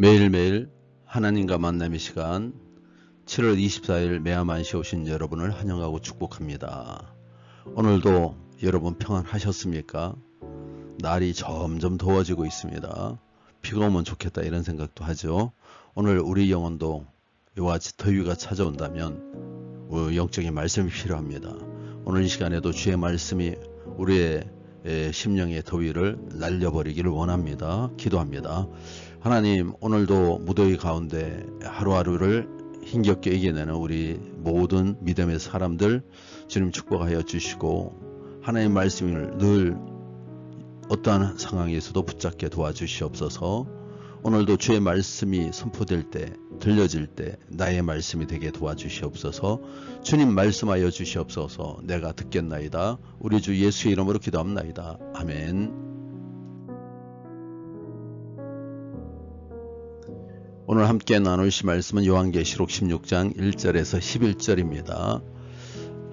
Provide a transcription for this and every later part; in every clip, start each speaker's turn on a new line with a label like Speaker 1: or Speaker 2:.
Speaker 1: 매일매일 하나님과 만남의 시간 7월 24일 매야만시 오신 여러분을 환영하고 축복합니다. 오늘도 여러분 평안하셨습니까? 날이 점점 더워지고 있습니다. 비가 오면 좋겠다 이런 생각도 하죠. 오늘 우리 영혼도 이와 같이 더위가 찾아온다면 어, 영적인 말씀이 필요합니다. 오늘 이 시간에도 주의 말씀이 우리의 심령의 더위를 날려버리기를 원합니다. 기도합니다. 하나님 오늘도 무더위 가운데 하루하루를 힘겹게 이겨내는 우리 모든 믿음의 사람들 주님 축복하여 주시고 하나님 말씀을 늘 어떠한 상황에서도 붙잡게 도와주시옵소서 오늘도 주의 말씀이 선포될 때 들려질 때 나의 말씀이 되게 도와주시옵소서. 주님 말씀하여 주시옵소서. 내가 듣겠나이다. 우리 주 예수의 이름으로 기도합나이다. 아멘. 오늘 함께 나누실 말씀은 요한계시록 16장 1절에서 11절입니다.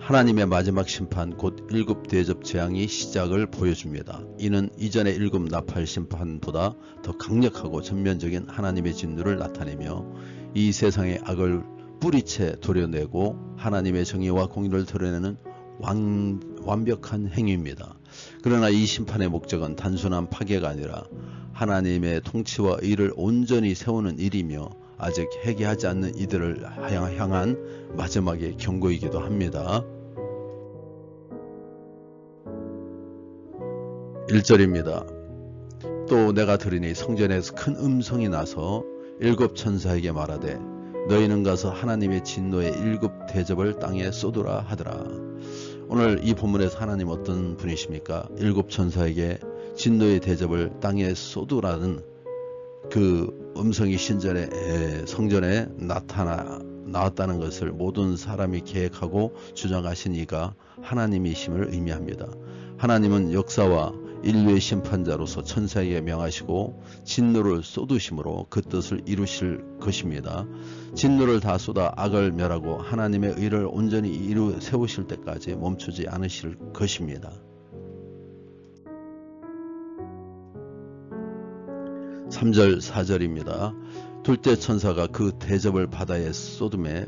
Speaker 1: 하나님의 마지막 심판 곧 일곱 대접 재앙이 시작을 보여줍니다. 이는 이전의 일곱 나팔 심판보다 더 강력하고 전면적인 하나님의 진노를 나타내며 이 세상의 악을 뿌리채 도려내고 하나님의 정의와 공의를 드러내는 완, 완벽한 행위입니다. 그러나 이 심판의 목적은 단순한 파괴가 아니라 하나님의 통치와 의를 온전히 세우는 일이며 아직 회개하지 않는 이들을 향한 마지막의 경고이기도 합니다. 1절입니다. 또 내가 들으니 성전에서 큰 음성이 나서 일곱 천사에게 말하되 너희는 가서 하나님의 진노의 일곱 대접을 땅에 쏟으라 하더라. 오늘 이 본문에서 하나님 어떤 분이십니까? 일곱 천사에게 진노의 대접을 땅에 쏟으라는 그 음성이 신전에 성전에 나타나 나왔다는 것을 모든 사람이 계획하고 주장하신 이가 하나님이심을 의미합니다. 하나님은 역사와 인류의 심판자로서 천사에게 명하시고 진노를 쏟으심으로 그 뜻을 이루실 것입니다. 진노를 다 쏟아 악을 멸하고 하나님의 의를 온전히 이루 세우실 때까지 멈추지 않으실 것입니다. 3절 4절입니다. 둘째 천사가 그 대접을 바다에 쏟음에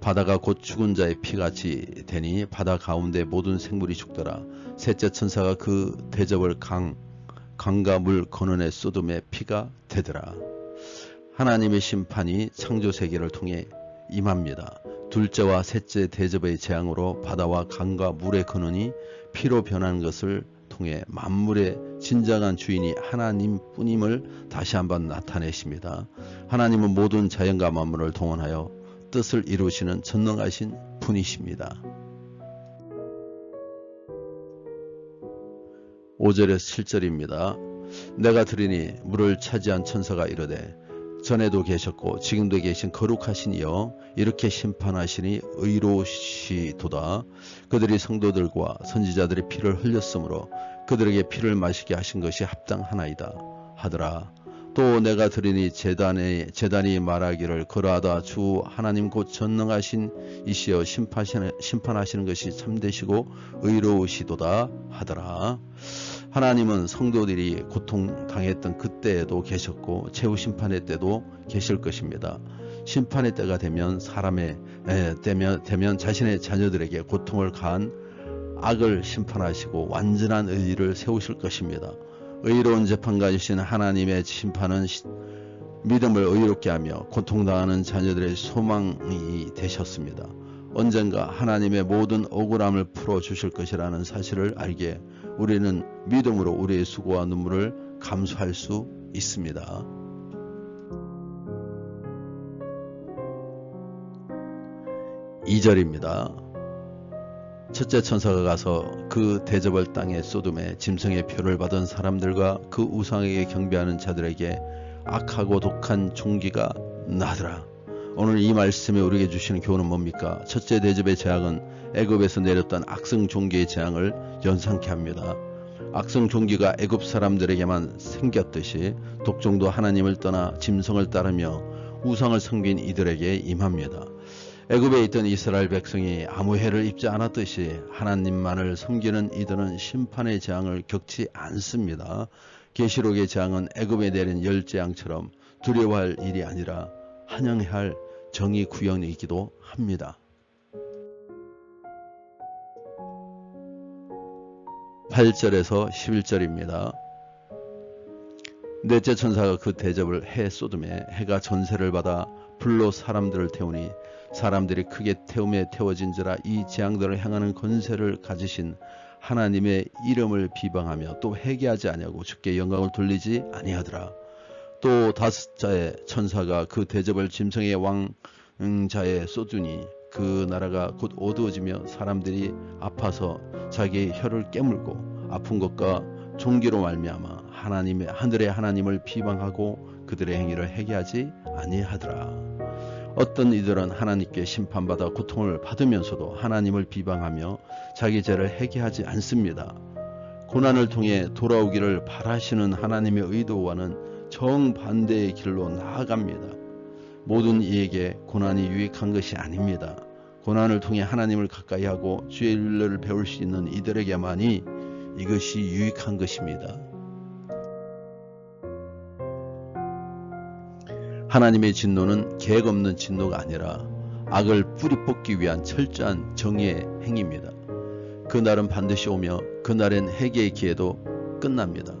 Speaker 1: 바다가 곧 죽은 자의 피같이 되니 바다 가운데 모든 생물이 죽더라. 셋째 천사가 그 대접을 강 강과 물 건너에 쏟음에 피가 되더라. 하나님의 심판이 창조 세계를 통해 임합니다. 둘째와 셋째 대접의 재앙으로 바다와 강과 물의 근원이 피로 변하는 것을 통해 만물의 진정한 주인이 하나님 뿐임을 다시 한번 나타내십니다. 하나님은 모든 자연과 만물을 동원하여 뜻을 이루시는 전능하신 분이십니다. 5절에서 7절입니다. 내가 들으니 물을 차지한 천사가 이르되 전에도 계셨고 지금도 계신 거룩하신 이여 이렇게 심판하시니 의로우시도다 그들이 성도들과 선지자들의 피를 흘렸으므로 그들에게 피를 마시게 하신 것이 합당하나이다 하더라. 또 내가 들으니 재단에, 재단이 말하기를 그러하다 주 하나님 곧 전능하신 이시여 심판하시는, 심판하시는 것이 참되시고 의로우시도다 하더라. 하나님은 성도들이 고통 당했던 그때에도 계셨고 최후 심판의 때도 계실 것입니다. 심판의 때가 되면 사람의 에, 되면, 되면 자신의 자녀들에게 고통을 가한 악을 심판하시고 완전한 의를 세우실 것입니다. 의로운 재판가 주신 하나님의 심판은 믿음을 의롭게 하며 고통당하는 자녀들의 소망이 되셨습니다. 언젠가 하나님의 모든 억울함을 풀어 주실 것이라는 사실을 알게 우리는 믿음으로 우리의 수고와 눈물을 감수할 수 있습니다. 이절입니다 첫째 천사가 가서 그 대접을 땅에 쏟음에 짐승의 표를 받은 사람들과 그 우상에게 경배하는 자들에게 악하고 독한 종기가 나더라. 오늘 이 말씀에 우리에게 주시는 교훈은 뭡니까? 첫째 대접의 재앙은 애굽에서 내렸던 악성 종기의 재앙을 연상케 합니다. 악성 종기가 애굽 사람들에게만 생겼듯이 독종도 하나님을 떠나 짐승을 따르며 우상을 섬긴 이들에게 임합니다. 애굽에 있던 이스라엘 백성이 아무 해를 입지 않았듯이 하나님만을 섬기는 이들은 심판의 재앙을 겪지 않습니다. 계시록의 재앙은 애굽에 내린 열재앙처럼 두려워할 일이 아니라 환영해야 할 정의 구현이기도 합니다. 8절에서 11절입니다. 넷째 천사가 그 대접을 해 쏟음에 해가 전세를 받아 불로 사람들을 태우니 사람들이 크게 태움에 태워진지라 이 재앙들을 향하는 권세를 가지신 하나님의 이름을 비방하며 또 회개하지 아니하고 주께 영광을 돌리지 아니하더라. 또 다섯 자의 천사가 그 대접을 짐승의 왕자에 쏟으니 그 나라가 곧 어두워지며 사람들이 아파서 자기의 혀를 깨물고 아픈 것과 종기로 말미암아 하나님의 하늘의 하나님을 비방하고 그들의 행위를 회개하지 아니하더라. 어떤 이들은 하나님께 심판받아 고통을 받으면서도 하나님을 비방하며 자기 죄를 회개하지 않습니다. 고난을 통해 돌아오기를 바라시는 하나님의 의도와는 정반대의 길로 나아갑니다. 모든 이에게 고난이 유익한 것이 아닙니다. 고난을 통해 하나님을 가까이 하고 주의 일을 배울 수 있는 이들에게만이 이것이 유익한 것입니다. 하나님의 진노는 계획 없는 진노가 아니라 악을 뿌리 뽑기 위한 철저한 정의의 행위입니다. 그날은 반드시 오며 그날엔 회개의 기회도 끝납니다.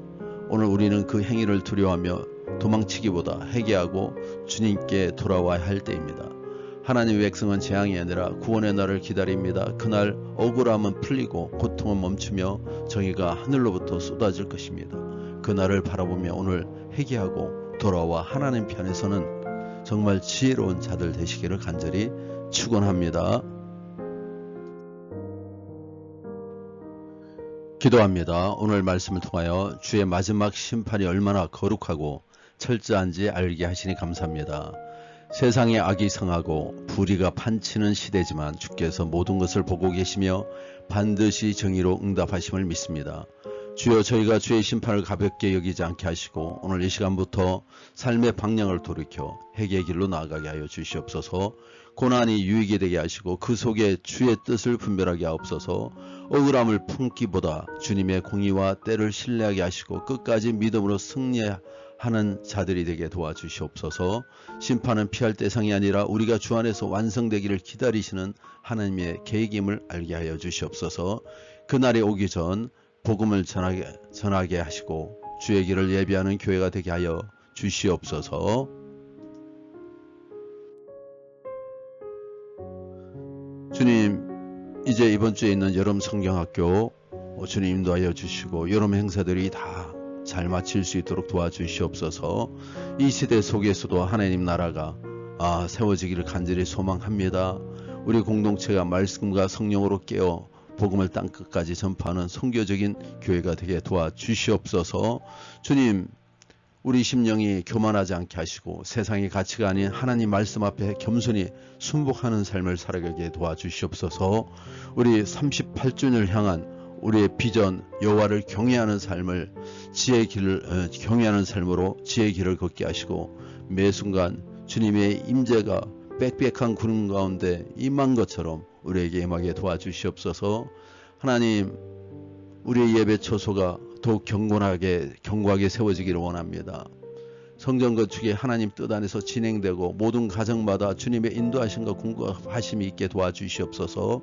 Speaker 1: 오늘 우리는 그 행위를 두려워하며 도망치기보다 회개하고 주님께 돌아와야 할 때입니다. 하나님의 백성은 재앙이 아니라 구원의 날을 기다립니다. 그날 억울함은 풀리고 고통은 멈추며 정의가 하늘로부터 쏟아질 것입니다. 그날을 바라보며 오늘 회개하고 돌아와 하나님 편에서는 정말 지혜로운 자들 되시기를 간절히 축원합니다. 기도합니다. 오늘 말씀을 통하여 주의 마지막 심판이 얼마나 거룩하고 철저한지 알게 하시니 감사합니다. 세상에 악이 성하고 불의가 판치는 시대지만 주께서 모든 것을 보고 계시며 반드시 정의로 응답하심을 믿습니다. 주여 저희가 주의 심판을 가볍게 여기지 않게 하시고 오늘 이 시간부터 삶의 방향을 돌이켜 회개의 길로 나아가게 하여 주시옵소서. 고난이 유익이 되게 하시고 그 속에 주의 뜻을 분별하게 하옵소서. 억울함을 품기보다 주님의 공의와 때를 신뢰하게 하시고 끝까지 믿음으로 승리하게 하는 자들이 되게 도와주시옵소서. 심판은 피할 대상이 아니라 우리가 주 안에서 완성되기를 기다리시는 하나님의 계획임을 알게 하여 주시옵소서. 그날이 오기 전 복음을 전하게, 전하게 하시고 주의 길을 예비하는 교회가 되게 하여 주시옵소서 주님 이제 이번 주에 있는 여름 성경학교 주님 인도하여 주시고 여름 행사들이 다 잘 마칠 수 있도록 도와주시옵소서 이 시대 속에서도 하나님 나라가 아, 세워지기를 간절히 소망합니다. 우리 공동체가 말씀과 성령으로 깨어 복음을 땅 끝까지 전파하는 성교적인 교회가 되게 도와 주시옵소서. 주님 우리 심령이 교만하지 않게 하시고 세상의 가치가 아닌 하나님 말씀 앞에 겸손히 순복하는 삶을 살아가게 도와 주시옵소서. 우리 38주년을 향한 우리의 비전 여호와를 경외하는 삶을 지혜의 길을 어, 경외하는 삶으로 지혜의 길을 걷게 하시고 매 순간 주님의 임재가 빽빽한 구름 가운데 임한 것처럼 우리에게 임하게 도와주시옵소서. 하나님 우리의 예배 처소가 더욱 경건하게 견고하게 세워지기를 원합니다. 성전 건축이 하나님 뜻 안에서 진행되고 모든 가정마다 주님의 인도하심과 공급하심이 있게 도와주시옵소서.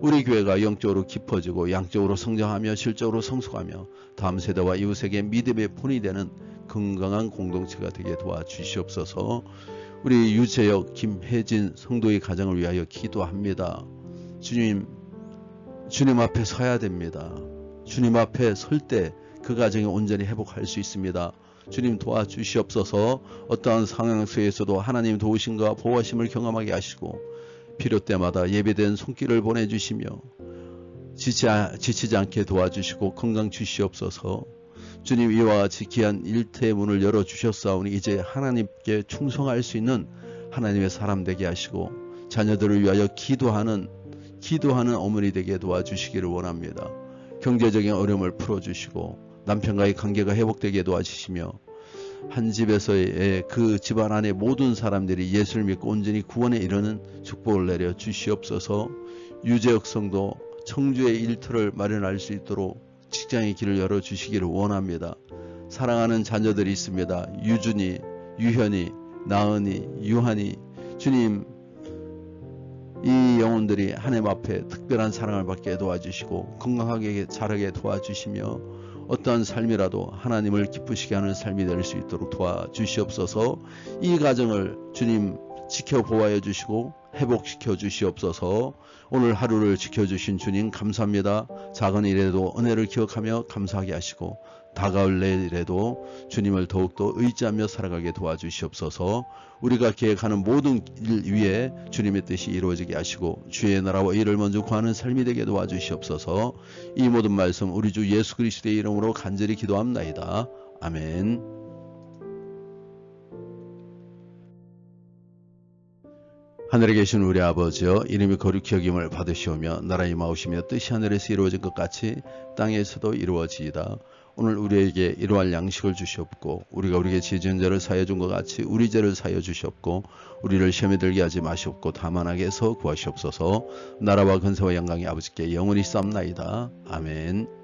Speaker 1: 우리 교회가 영적으로 깊어지고 양적으로 성장하며 실적으로 성숙하며 다음 세대와 이웃에게 믿음의 본이 되는 건강한 공동체가 되게 도와주시옵소서 우리 유재혁 김혜진 성도의 가정을 위하여 기도합니다. 주님 주님 앞에 서야 됩니다. 주님 앞에 설 때 그 가정이 온전히 회복할 수 있습니다. 주님 도와주시옵소서 어떠한 상황 속에서도 하나님 도우심과 보호하심을 경험하게 하시고 필요 때마다 예배된 손길을 보내주시며 지치, 지치지 않게 도와주시고 건강 주시옵소서 주님 이와 같이 귀한 일태의 문을 열어 주셨사오니 이제 하나님께 충성할 수 있는 하나님의 사람 되게 하시고 자녀들을 위하여 기도하는 기도하는 어머니 되게 도와주시기를 원합니다. 경제적인 어려움을 풀어주시고 남편과의 관계가 회복되게 도와주시며 한 집에서의 그 집안 안에 모든 사람들이 예수를 믿고 온전히 구원에 이르는 축복을 내려 주시옵소서 유재혁 성도 청주의 일터를 마련할 수 있도록 직장의 길을 열어 주시기를 원합니다. 사랑하는 자녀들이 있습니다. 유준이, 유현이, 나은이, 유한이 주님 이 영혼들이 하나님 앞에 특별한 사랑을 받게 도와주시고 건강하게 자라게 도와주시며 어떠한 삶이라도 하나님을 기쁘시게 하는 삶이 될 수 있도록 도와주시옵소서 이 가정을 주님 지켜 보호하여 주시고 회복시켜 주시옵소서. 오늘 하루를 지켜주신 주님 감사합니다. 작은 일에도 은혜를 기억하며 감사하게 하시고 다가올 내일에도 주님을 더욱더 의지하며 살아가게 도와주시옵소서. 우리가 계획하는 모든 일 위에 주님의 뜻이 이루어지게 하시고 주의 나라와 일을 먼저 구하는 삶이 되게 도와주시옵소서. 이 모든 말씀 우리 주 예수 그리스도의 이름으로 간절히 기도합나이다. 아멘 하늘에 계신 우리 아버지여 이름이 거룩히 여김을 받으시오며 나라의 마우시며 뜻이 하늘에서 이루어진 것 같이 땅에서도 이루어지이다. 오늘 우리에게 이러할 양식을 주시옵고 우리가 우리에게 지은 죄를 사여 준 것 같이 우리 죄를 사여 주시옵고 우리를 시험에 들게 하지 마시옵고 다만 하게 해서 구하시옵소서 나라와 근세와 영광이 아버지께 영원히 쌈나이다. 아멘